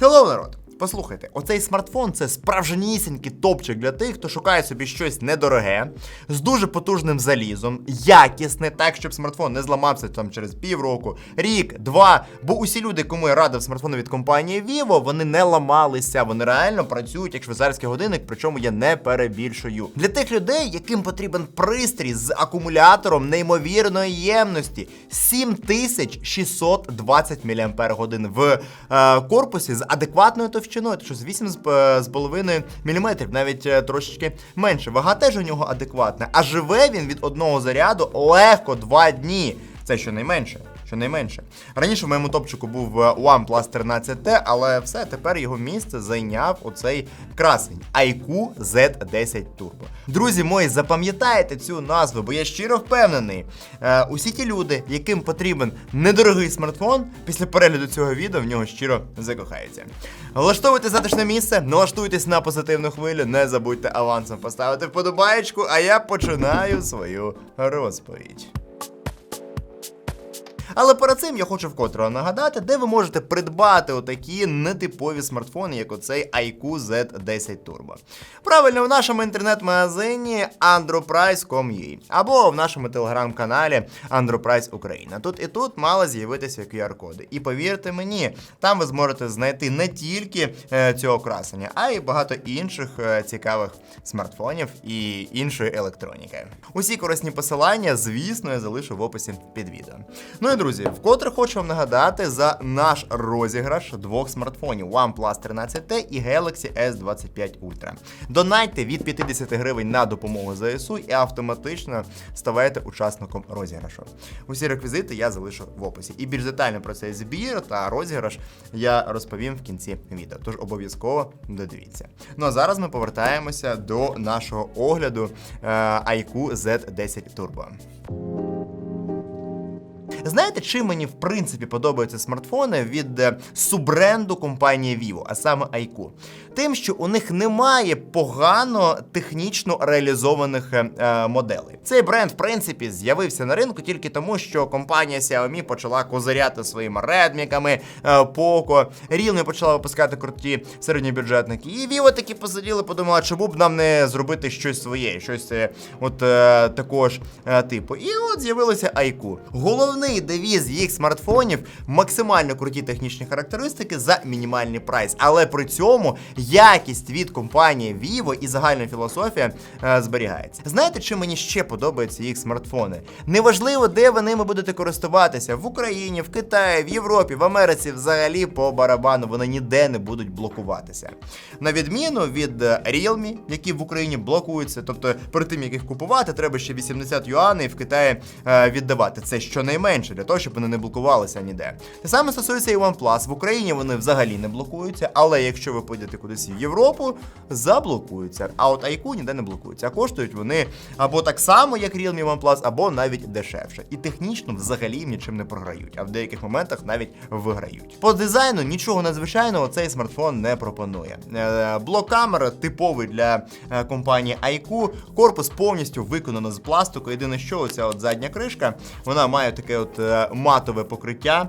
Hello, народ! Послухайте, оцей смартфон це справжнісінький топчик для тих, хто шукає собі щось недороге, з дуже потужним залізом, якісне, так, щоб смартфон не зламався там через півроку, рік, два. Бо усі люди, кому я радив смартфони від компанії Vivo, вони не ламалися, вони реально працюють як швейцарський годинник, причому я не перебільшую. Для тих людей, яким потрібен пристрій з акумулятором неймовірної ємності 7620 мАч в е, корпусі з адекватною товщиною, то що з 8,5 мм, навіть е, трошечки менше. Вага теж у нього адекватна, а живе він від одного заряду легко 2 дні. Це щонайменше. Щонайменше. Раніше в моєму топчику був е, OnePlus 13T, але все, тепер його місце зайняв оцей красень IQ Z10 Turbo. Друзі мої, запам'ятайте цю назву, бо я щиро впевнений. Е, усі ті люди, яким потрібен недорогий смартфон, після перегляду цього відео в нього щиро закохаються. Влаштовуйте затишне місце, налаштуйтесь на позитивну хвилю, не забудьте авансом поставити вподобаєчку, а я починаю свою розповідь. Але перед цим я хочу вкотре нагадати, де ви можете придбати отакі нетипові смартфони, як оцей IQ Z10 Turbo. Правильно, в нашому інтернет-магазині androprice.com.ua або в нашому телеграм-каналі Androprice Україна. Тут і тут мали з'явитися QR-коди. І повірте мені, там ви зможете знайти не тільки е, цього красення, а й багато інших е, цікавих смартфонів і іншої електроніки. Усі корисні посилання, звісно, я залишу в описі під відео. Ну і друзі, вкотре хочу вам нагадати за наш розіграш двох смартфонів OnePlus 13T і Galaxy S25 Ultra. Донайте від 50 гривень на допомогу ЗСУ і автоматично ставайте учасником розіграшу. Усі реквізити я залишу в описі. І більш детально про цей збір та розіграш я розповім в кінці відео. Тож обов'язково додивіться. Ну а зараз ми повертаємося до нашого огляду е, IQ Z10 Turbo. Знаєте, чим мені в принципі подобаються смартфони від субренду компанії Vivo, а саме IQ? Тим, що у них немає погано технічно реалізованих е, е, моделей. Цей бренд, в принципі, з'явився на ринку тільки тому, що компанія Xiaomi почала козиряти своїми редміками, е, Poco, Realme почала випускати круті середньобюджетники. І Vivo таки посиділи, подумали, чому б нам не зробити щось своє, щось е, от е, такого е, типу. І от з'явилося IQ. Головний девіз їх смартфонів максимально круті технічні характеристики за мінімальний прайс, але при цьому якість від компанії Vivo і загальна філософія е, зберігається. Знаєте, чим мені ще подобаються їх смартфони? Неважливо, де ви ними будете користуватися в Україні, в Китаї, в Європі, в Америці, взагалі по барабану вони ніде не будуть блокуватися. На відміну від е, Realme, які в Україні блокуються, тобто перед тим як їх купувати, треба ще 80 юаней в Китаї е, віддавати. Це щонайменше для того, щоб вони не блокувалися ніде. Те саме стосується і OnePlus. В Україні вони взагалі не блокуються, але якщо ви поїдете кудись в Європу, заблокуються. А от IQ ніде не блокуються. А коштують вони або так само, як Realme OnePlus, або навіть дешевше. І технічно взагалі нічим не програють, а в деяких моментах навіть виграють. По дизайну нічого надзвичайного цей смартфон не пропонує. Е, Блок камери типовий для е, компанії IQ. Корпус повністю виконано з пластику. Єдине, що оця от задня кришка, вона має таке от е, матове покриття.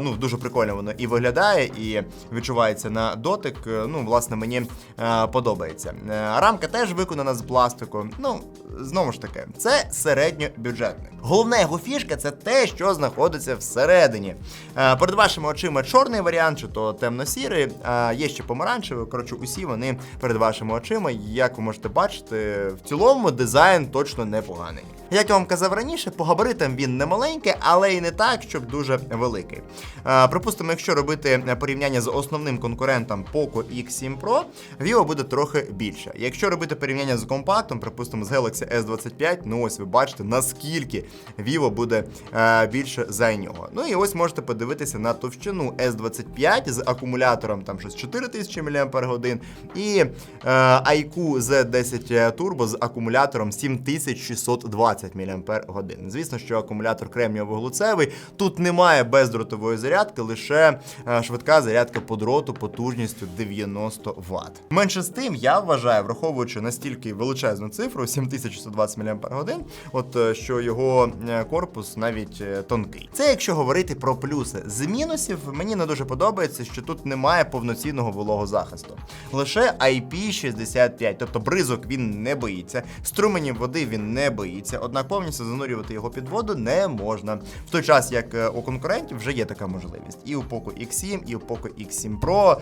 Ну, дуже прикольно воно і виглядає, і відчувається на дотик. Е, Ну, власне, мені е, подобається. Е, Рамка теж виконана з пластику. Ну, знову ж таки, це середньобюджетник. Головна його фішка це те, що знаходиться всередині. Е, Перед вашими очима чорний варіант, чи то темно-сірий, є ще помаранчевий. Коротше, усі вони перед вашими очима. Як ви можете бачити, в цілому дизайн точно непоганий. Як я вам казав раніше, по габаритам він не маленький, але і не так, щоб дуже великий. Припустимо, якщо робити порівняння з основним конкурентом Poco X7 Pro, Vivo буде трохи більше. Якщо робити порівняння з компактом, припустимо, з Galaxy S25, ну ось ви бачите, наскільки Vivo буде е, більше за нього. Ну і ось можете подивитися на товщину S25 з акумулятором там щось 4000 мАч і е, IQ Z10 Turbo з акумулятором 7620 мАч. Звісно, що акумулятор кремнієво-глуцевий. Тут немає бездротової зарядки, лише е, швидка зарядка по дроту потужністю 90 90 Вт. Менше з тим, я вважаю, враховуючи настільки величезну цифру 7120 мАч, от е, що його е, корпус навіть е, тонкий. Це якщо говорити про плюси. З мінусів мені не дуже подобається, що тут немає повноцінного вологозахисту. Лише IP65, тобто бризок він не боїться, струменів води він не боїться, однак повністю занурювати його під воду не можна. В той час, як у конкурентів вже є така можливість. І у Poco X7, і у Poco X7 Pro,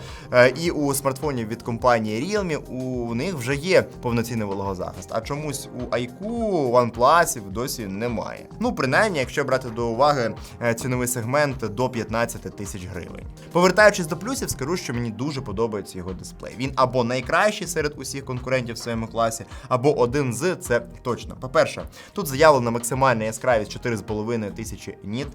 і у смартфонів від компанії Realme у них вже є повноцінний вологозахист. А чомусь у iQOO, OnePlus досі немає. Ну, принаймні, якщо брати до уваги е, ціновий сегмент до 15 тисяч гривень. Повертаючись до плюсів, скажу, що мені дуже подобається його дисплей. Він або найкращий серед усіх конкурентів в своєму класі, або один з це точно. По-перше, тут заявлена максимальна яскравість 4,5 тисячі ніт.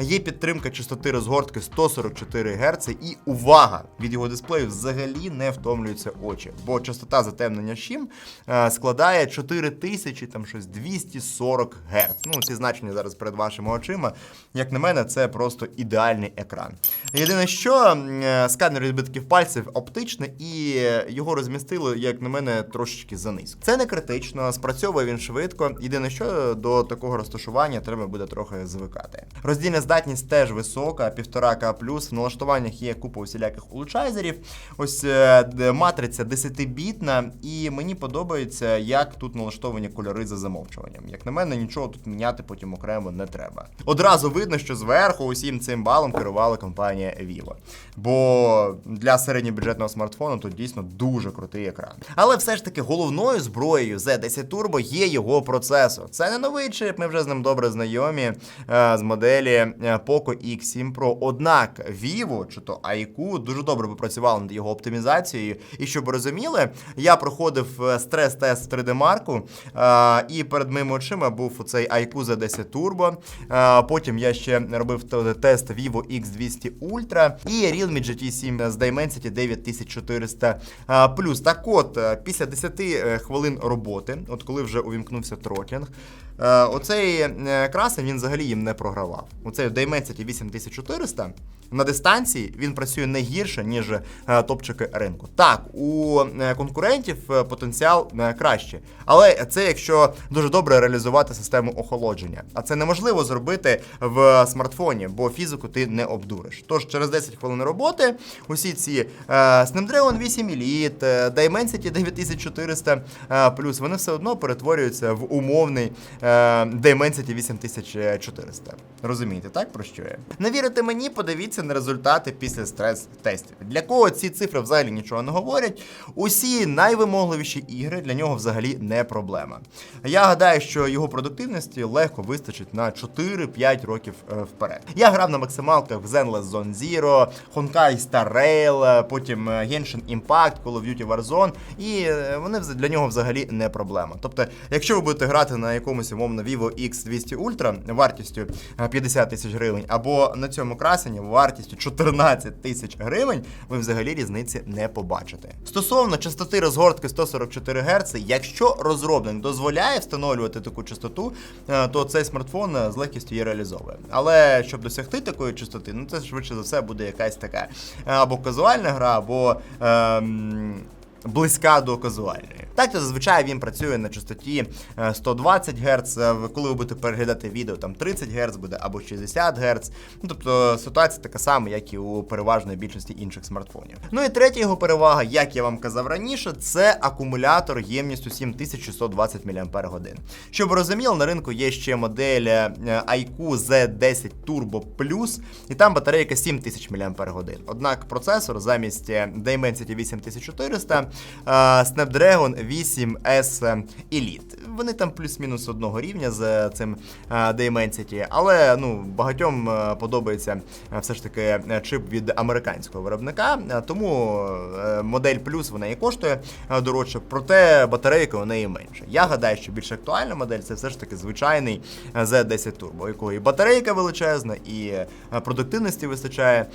Є підтримка частоти розгортки 144 Гц, і увага! Від його дисплею взагалі не втомлюються очі, бо частота затемнення щим е, складає 4000 там щось 240 Гц. Ну, ці значення зараз перед вашими очима. Як на мене, це просто ідеальний екран. Єдине, що е, сканер відбитків пальців оптичний, і його розмістили, як на мене, трошечки занизько. Це не критично, спрацьовує він швидко. Єдине, що до такого розташування треба буде трохи звикати. Роздільна здатність теж висока, 1,5К+, в налаштуваннях є купа усіляких улучшайзерів. Ось матриця 10-бітна, і мені подобається, як тут налаштовані кольори за замовчуванням. Як на мене, нічого тут міняти потім окремо не треба. Одразу видно, що зверху усім цим балом керувала компанія Vivo. Бо для середньобюджетного смартфону тут дійсно дуже крутий екран. Але все ж таки головною зброєю Z10 Turbo є його процесор. Це не новий чип, ми вже з ним добре знайомі е, з моделі е, Poco X7 Pro. Однак Vivo чи то iQOO дуже добре попрацювали над його оптимізацією. І щоб розуміли, я проходив е, стрес-тест в 3D Mark, е, і перед моїми очима був цей iQOO Z10 Turbo. Е, Потім я ще робив тест Vivo X200 Ultra і Realme GT7 з Dimensity 9400 е, плюс. Так от, після 10 е, хвилин роботи, от коли вже увімкнувся тротлінг, е, оцей красень він взагалі їм не програвав. Оцей Dimensity 8400 на дистанції він працює не гірше, ніж е, топчики ринку. Так, у е, конкурентів е, потенціал е, краще, але це якщо дуже добре реалізувати систему охолодження. А це неможливо зробити в смартфоні, бо фізику ти не обдуриш. Тож через 10 хвилин роботи усі ці Snapdragon 8 Elite, Dimensity 9400 е, плюс вони все одно перетворюються в умовний Dimensity 8400. Розумієте, так про що я? Не вірите мені, подивіться на результати після стрес-тестів. Для кого ці цифри взагалі нічого не говорять. Усі найвимогливіші ігри для нього взагалі не проблема. Я гадаю, що його продуктивності легко вистачить на 4-5 років е, вперед. Я грав на максималках в Zenless Zone Zero, Honkai Star Rail, е, потім е, Genshin Impact, Call of Duty Warzone, і вони для нього взагалі не проблема. Тобто, якщо ви будете грати на якомусь умовно Vivo X200 Ultra вартістю е, 50 тисяч гривень, або на цьому красені вартістю 14 тисяч гривень, ви взагалі різниці не побачите. Стосовно частоти розгортки 144 Гц, якщо розробник дозволяє встановлювати таку частоту, е, то цей смартфон е, з легкістю її реалізовує. Але щоб досягти такої частоти, ну це швидше за все буде якась така е, або казуальна гра, або. ем, Близька до казуальної. Так, то зазвичай він працює на частоті е, 120 Гц. е, Коли ви будете переглядати відео, там 30 Гц буде або 60 Гц. Ну тобто ситуація така сама, як і у переважної більшості інших смартфонів. Ну і третя його перевага, як я вам казав раніше, це акумулятор ємністю 7620 мАч. Щоб розуміли, на ринку є ще модель е, iQOO Z10 Turbo Plus, і там батарейка 7000 мАч. Однак процесор замість е, Dimensity 8400 е, Snapdragon 8S Elite. Вони там плюс-мінус одного рівня з е, цим е, Dimensity, але ну багатьом е, подобається все ж таки чип від американського виробника. Тому модель плюс вона і коштує дорожче, проте батарейка у неї менше. Я гадаю, що більш актуальна модель це все ж таки звичайний е, Z10 Turbo, у якої батарейка величезна і продуктивності вистачає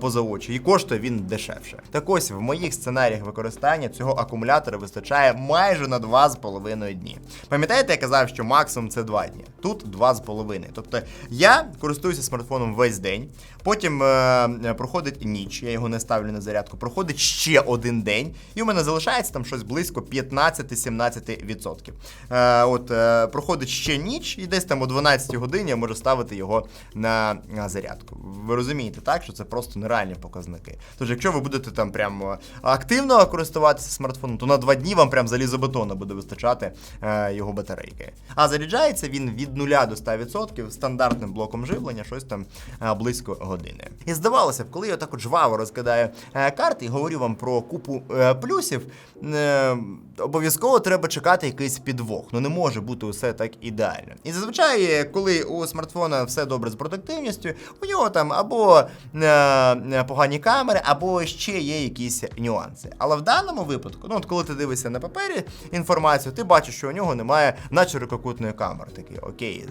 поза очі, і коштує він дешевше. Так ось в моїх сценаріях використання цього акумулятора вистачає майже на 2,5 дні. Пам'ятаєте, я казав, що максимум це 2 дні. Тут 2,5. Тобто я користуюся смартфоном весь день, потім е, проходить ніч, я його не ставлю на зарядку, проходить ще один день, і у мене залишається там щось близько 15-17%. Е, от е, проходить ще ніч, і десь там о 12 годині я можу ставити його на, на зарядку. Ви розумієте, так, що це просто нереальні показники. Тож, якщо ви будете там прямо активно користуватися смартфоном, то на два дні вам прям залізобетонно буде вистачати е, його батарейки. А заряджається він від 0 до 100% стандартним блоком живлення, щось там е, близько години. І здавалося б, коли я так от жваво розкидаю е, карти і говорю вам про купу е, плюсів, е, обов'язково треба чекати якийсь підвох. Ну не може бути усе так ідеально. І зазвичай, коли у смартфона все добре з продуктивністю, у нього там або е, погані камери, або ще є якісь нюанси. Але в даному випадку, ну от коли ти дивишся на папері інформацію, ти бачиш, що у нього немає начерококутної камери. Такий окей,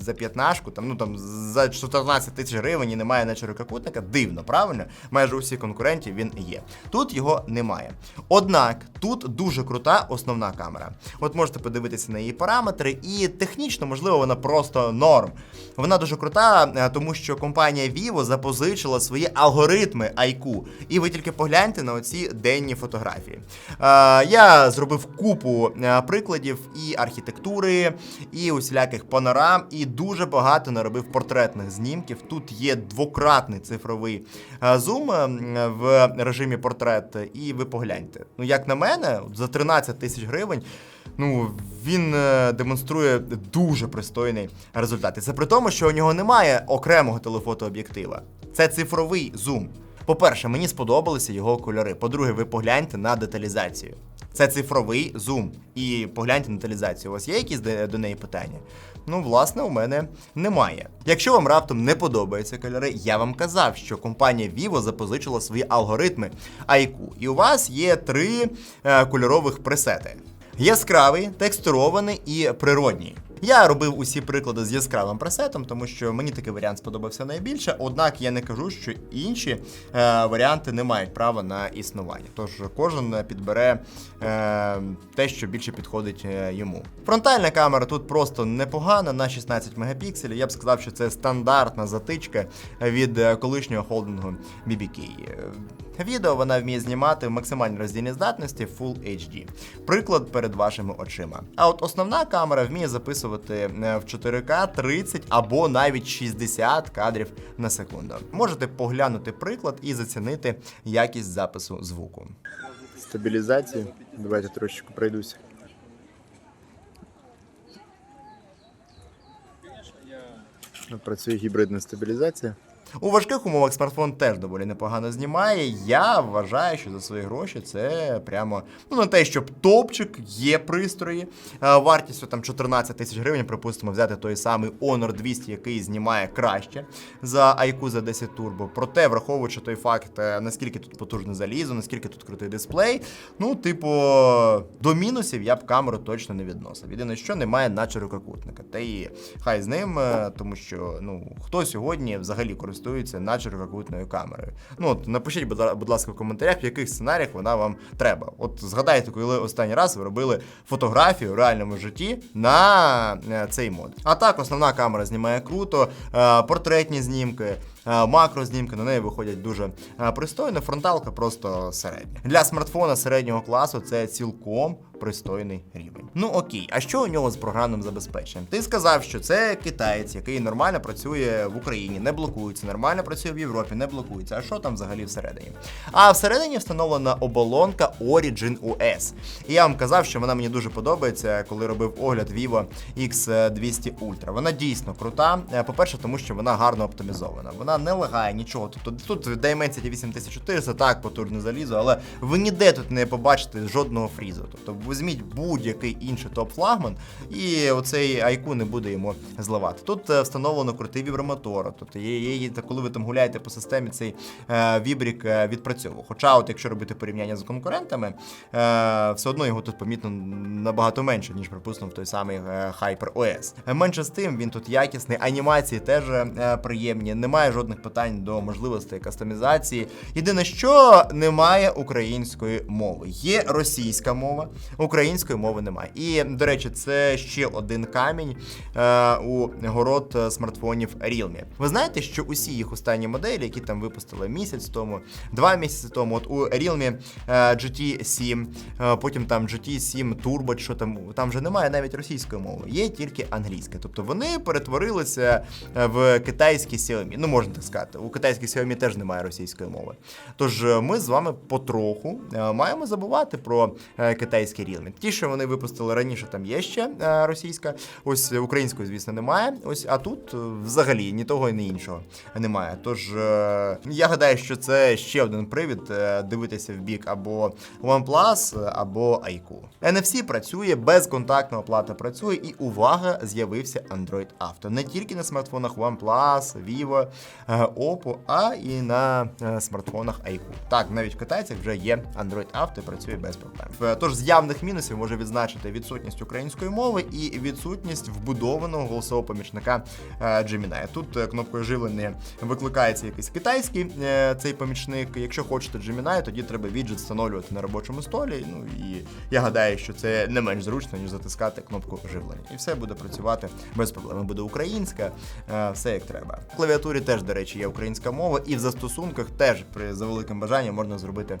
за п'ятнашку, там ну там за 14 тисяч гривень і немає начерококутника. Дивно, правильно? Майже у всіх конкурентів він є. Тут його немає. Однак тут дуже крута основна камера. От можете подивитися на її параметри, і технічно, можливо, вона просто норм. Вона дуже крута, е, тому що компанія Vivo запозичила свої алгоритми IQ. І ви тільки погляньте на оці денні фотографії. Е, я зробив купу е, прикладів і архітектури, і усіляких панорам, і дуже багато наробив портретних знімків. Тут є двократний цифровий е, зум в режимі портрет, і ви погляньте. Ну, як на мене, за 13 тисяч гривень. Ну, він демонструє дуже пристойний результат. І це при тому, що у нього немає окремого телефотооб'єктива. Це цифровий зум. По-перше, мені сподобалися його кольори. По-друге, ви погляньте на деталізацію. Це цифровий зум. І погляньте на деталізацію. У вас є якісь до, неї питання? Ну, власне, у мене немає. Якщо вам раптом не подобаються кольори, я вам казав, що компанія Vivo запозичила свої алгоритми IQ. І у вас є три е, кольорових пресети: яскравий, текстурований і природній. Я робив усі приклади з яскравим пресетом, тому що мені такий варіант сподобався найбільше. Однак я не кажу, що інші е, варіанти не мають права на існування. Тож кожен підбере е, те, що більше підходить е, йому. Фронтальна камера тут просто непогана на 16 мегапікселів. Я б сказав, що це стандартна затичка від е, колишнього холдингу BBK. Е, Відео вона вміє знімати в максимальній роздільній здатності Full HD. Приклад перед вашими очима. А от основна камера вміє записувати е, в 4К 30 або навіть 60 кадрів на секунду. Можете поглянути приклад і зацінити якість запису звуку. Стабілізації. Давайте трошечки пройдуся. Працює гібридна стабілізація. У важких умовах смартфон теж доволі непогано знімає. Я вважаю, що за свої гроші це прямо ну не те, щоб топчик, є пристрої. Е, Вартістю там 14 тисяч гривень, припустимо, взяти той самий Honor 200, який знімає краще за IQ за 10 Turbo. Проте, враховуючи той факт, е, наскільки тут потужне залізо, наскільки тут крутий дисплей, ну, типу, до мінусів я б камеру точно не відносив. Єдине, що немає наче рукокутника. Та і хай з ним, е, тому що ну хто сьогодні взагалі користується наче рукокутною камерою. Ну от напишіть, будь ласка, в коментарях, в яких сценаріях вона вам треба. От згадайте, коли останній раз ви робили фотографію в реальному житті на е, цей мод. А так, основна камера знімає круто, е, портретні знімки. е, Макрознімки на неї виходять дуже пристойно. Фронталка просто середня. Для смартфона середнього класу це цілком пристойний рівень. Ну окей, а що у нього з програмним забезпеченням? Ти сказав, що це китаєць, який нормально працює в Україні, не блокується, нормально працює в Європі, не блокується. А що там взагалі всередині? А всередині встановлена оболонка Origin OS. І я вам казав, що вона мені дуже подобається, коли робив огляд Vivo X200 Ultra. Вона дійсно крута. Е, По-перше, тому що вона гарно оптимізована. Вона не лагає нічого. Тобто тут Dimensity 8400, так, потужне залізо, але ви ніде тут не побачите жодного фрізу. Тобто візьміть будь-який інший топ-флагман, і оцей IQ не буде йому зливати. Тут е, встановлено крутий вібромотор. Тобто є, є, коли ви там гуляєте по системі, цей е, вібрік е, відпрацьовує. Хоча, от якщо робити порівняння з конкурентами, все одно його тут помітно набагато менше, ніж, припустимо, в той самий Hyper OS. Менше з тим, він тут якісний, анімації теж приємні, немає жодних питань до можливостей кастомізації. Єдине, що немає української мови. Є російська мова. Української мови немає. І, до речі, це ще один камінь е, у город смартфонів Realme. Ви знаєте, що усі їх останні моделі, які там випустили місяць тому, два місяці тому, от у Realme е, GT 7, е, потім там GT 7 Turbo, що там, там вже немає навіть російської мови, є тільки англійська. Тобто вони перетворилися е, в китайські Xiaomi. Ну, можна так сказати. У китайських Xiaomi теж немає російської мови. Тож ми з вами потроху маємо забувати про китайські Realme. Ті, що вони випустили раніше, там є ще е, російська, ось української, звісно, немає. Ось, а тут е, взагалі ні того, ні іншого немає. Тож е, я гадаю, що це ще один привід дивитися в бік або OnePlus, або iQOO. NFC працює, безконтактна оплата працює, і увага, з'явився Android Auto. Не тільки на смартфонах OnePlus, Vivo, Oppo, а і на смартфонах iQOO. Так, навіть в китайцях вже є Android Auto і працює без проблем. Тож з явних мінусів може відзначити відсутність української мови і відсутність вбудованого голосового помічника е, Gemini. Тут е, кнопкою живлення викликається якийсь китайський е, цей помічник. Якщо хочете Gemini, тоді треба віджит встановлювати на робочому столі. Ну і я гадаю, що це не менш зручно, ніж затискати кнопку живлення. І все буде працювати без проблем. Буде українська, все як треба. В клавіатурі теж, до речі, є українська мова, і в застосунках теж при за великим бажанням можна зробити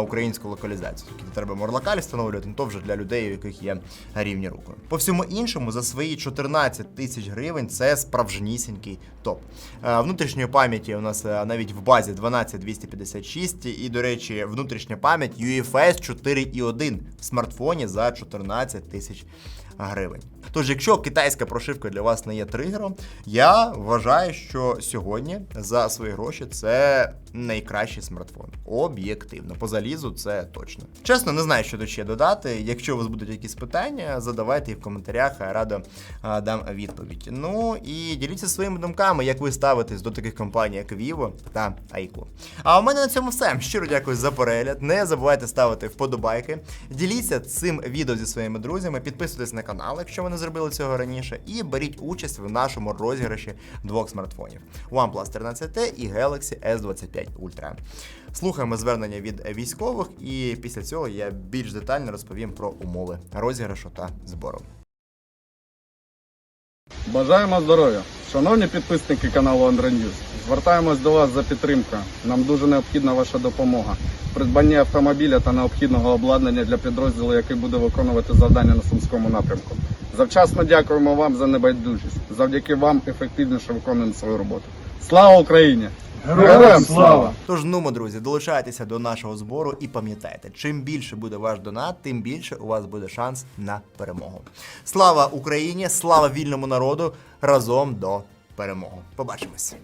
українську локалізацію. Тільки треба морлакаль встановлювати, ну то вже для людей, у яких є рівні руки. По всьому іншому, за свої 14 тисяч гривень це справжнісінький топ. Е, Внутрішньої пам'яті у нас е, навіть в базі 12256, і, до речі, внутрішня пам'ять UFS 4.1 в смартфоні за 14 тисяч гривень. Тож, якщо китайська прошивка для вас не є тригером, я вважаю, що сьогодні за свої гроші це найкращий смартфон. Об'єктивно, по залізу це точно. Чесно, не знаю, що тут ще додати. Якщо у вас будуть якісь питання, задавайте їх в коментарях, я радо дам відповідь. Ну і діліться своїми думками, як ви ставитесь до таких компаній, як Vivo та iQOO. А у мене на цьому все. Щиро дякую за перегляд. Не забувайте ставити вподобайки. Діліться цим відео зі своїми друзями, підписуйтесь на канал, якщо ви не зробили цього раніше, і беріть участь в нашому розіграші двох смартфонів: OnePlus 13T і Galaxy S25 Ultra. Слухаємо звернення від військових, і після цього я більш детально розповім про умови розіграшу та збору. Бажаємо здоров'я! Шановні підписники каналу News, звертаємось до вас за підтримкою. Нам дуже необхідна ваша допомога. в Придбанні автомобіля та необхідного обладнання для підрозділу, який буде виконувати завдання на Сумському напрямку. Завчасно дякуємо вам за небайдужість. Завдяки вам ефективніше виконуємо свою роботу. Слава Україні! Героям слава! Тож, нумо, друзі, долучайтеся до нашого збору і пам'ятайте, чим більше буде ваш донат, тим більше у вас буде шанс на перемогу. Слава Україні! Слава вільному народу! Разом до перемоги! Побачимось!